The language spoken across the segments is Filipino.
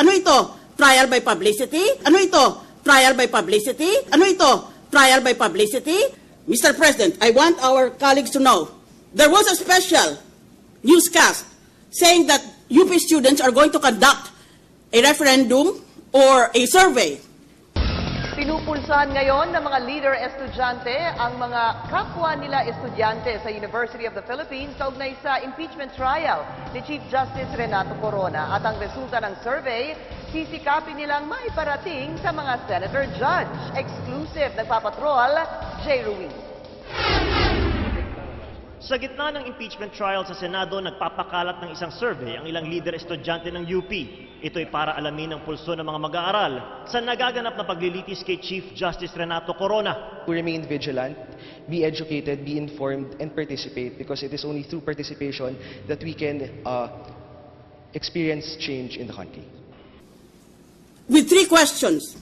Ano ito? Trial by publicity? Ano ito? Trial by publicity? Ano ito? Trial by publicity? Mr. President, I want our colleagues to know there was a special newscast saying that UP students are going to conduct a referendum or a survey. Pinupulsahan ngayon ng mga leader estudyante ang mga kapwa nila estudyante sa University of the Philippines kaugnay sa impeachment trial ni Chief Justice Renato Corona at ang resulta ng survey sisikapin nilang maiparating sa mga senator judge. Exclusive nagpapatrol, J. Ruiz. Sa gitna ng impeachment trial sa Senado, nagpapakalat ng isang survey ang ilang leader estudyante ng UP. Ito'y para alamin ang pulso ng mga mag-aaral sa nagaganap na paglilitis kay Chief Justice Renato Corona. to remain vigilant, be educated, be informed, and participate because it is only through participation that we can uh, experience change in the country. with three questions.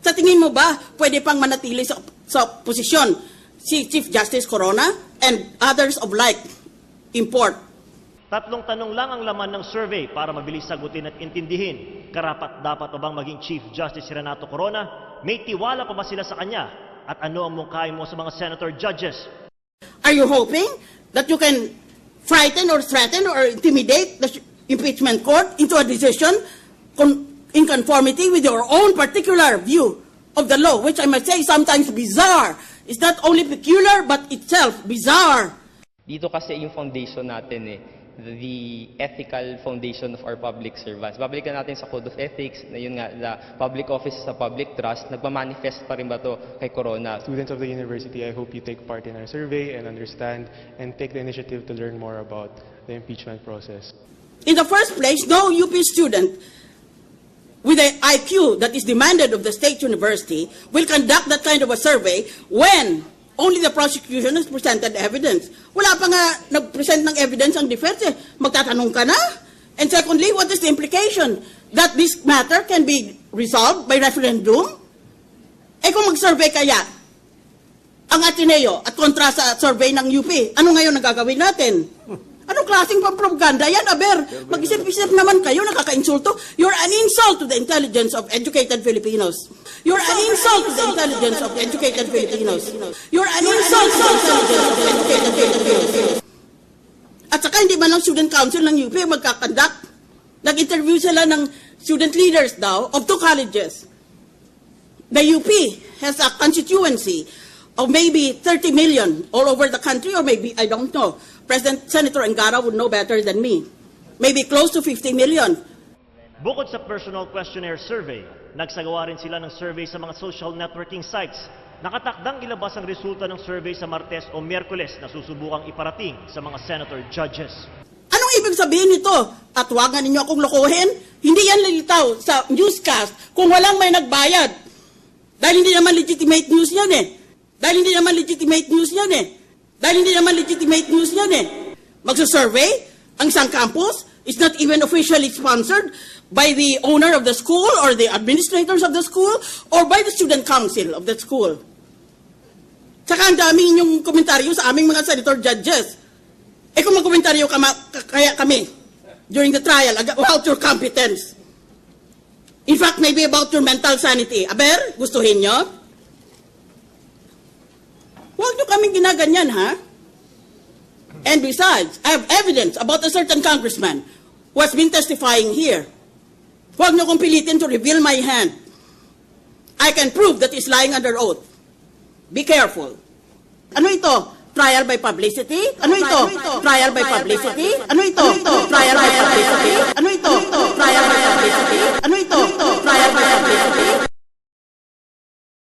Sa tingin mo ba, pwede pang manatili sa, sa posisyon si Chief Justice Corona and others of like import? Tatlong tanong lang ang laman ng survey para mabilis sagutin at intindihin. Karapat dapat o bang maging Chief Justice si Renato Corona? May tiwala pa ba sila sa kanya? At ano ang mungkahi mo sa mga senator judges? Are you hoping that you can frighten or threaten or intimidate the impeachment court into a decision in conformity with your own particular view of the law, which I must say sometimes bizarre. It's not only peculiar, but itself bizarre. Dito kasi yung foundation natin eh, the ethical foundation of our public servants. Babalikan natin sa Code of Ethics, na yun nga, the public office sa public trust, nagmamanifest pa rin ba to kay Corona? Students of the university, I hope you take part in our survey and understand and take the initiative to learn more about the impeachment process. In the first place, no UP student with an IQ that is demanded of the state university will conduct that kind of a survey when only the prosecution has presented evidence. Wala pa nga nag-present ng evidence ang defense eh. Magtatanong ka na? And secondly, what is the implication? That this matter can be resolved by referendum? Eh kung mag-survey kaya, ang Ateneo at kontra sa survey ng UP, ano ngayon ang gagawin natin? Anong klaseng pampropaganda yan, Aber? Mag-isip-isip naman kayo, nakaka-insulto. You're an insult to the intelligence of educated Filipinos. You're an insult to the intelligence of educated Filipinos. You're an insult to the intelligence of educated Filipinos. At saka hindi man lang student council ng UP magkakandak. Nag-interview sila ng student leaders daw of two colleges. The UP has a constituency of maybe 30 million all over the country, or maybe, I don't know. President Senator Engara would know better than me. Maybe close to 50 million. Bukod sa personal questionnaire survey, nagsagawa rin sila ng survey sa mga social networking sites. Nakatakdang ilabas ang resulta ng survey sa Martes o Miyerkules na susubukang iparating sa mga senator judges. Anong ibig sabihin nito? At huwag nga ninyo akong lokohin. Hindi yan lilitaw sa newscast kung walang may nagbayad. Dahil hindi naman legitimate news yan eh. Dahil hindi naman legitimate news yan eh. Dahil hindi naman legitimate news yan eh. Magsasurvey, ang isang campus is not even officially sponsored by the owner of the school or the administrators of the school or by the student council of the school. Tsaka ang daming inyong komentaryo sa aming mga senator judges. Eh kung magkomentaryo kama, kaya kami during the trial about your competence. In fact, maybe about your mental sanity. Aber, gustuhin nyo? Huwag nyo kaming ginaganyan, ha? And besides, I have evidence about a certain congressman who has been testifying here. Huwag nyo kong pilitin to reveal my hand. I can prove that he's lying under oath. Be careful. Ano ito? Trial by publicity? Ano ito? Trial by publicity? Ano ito? Trial by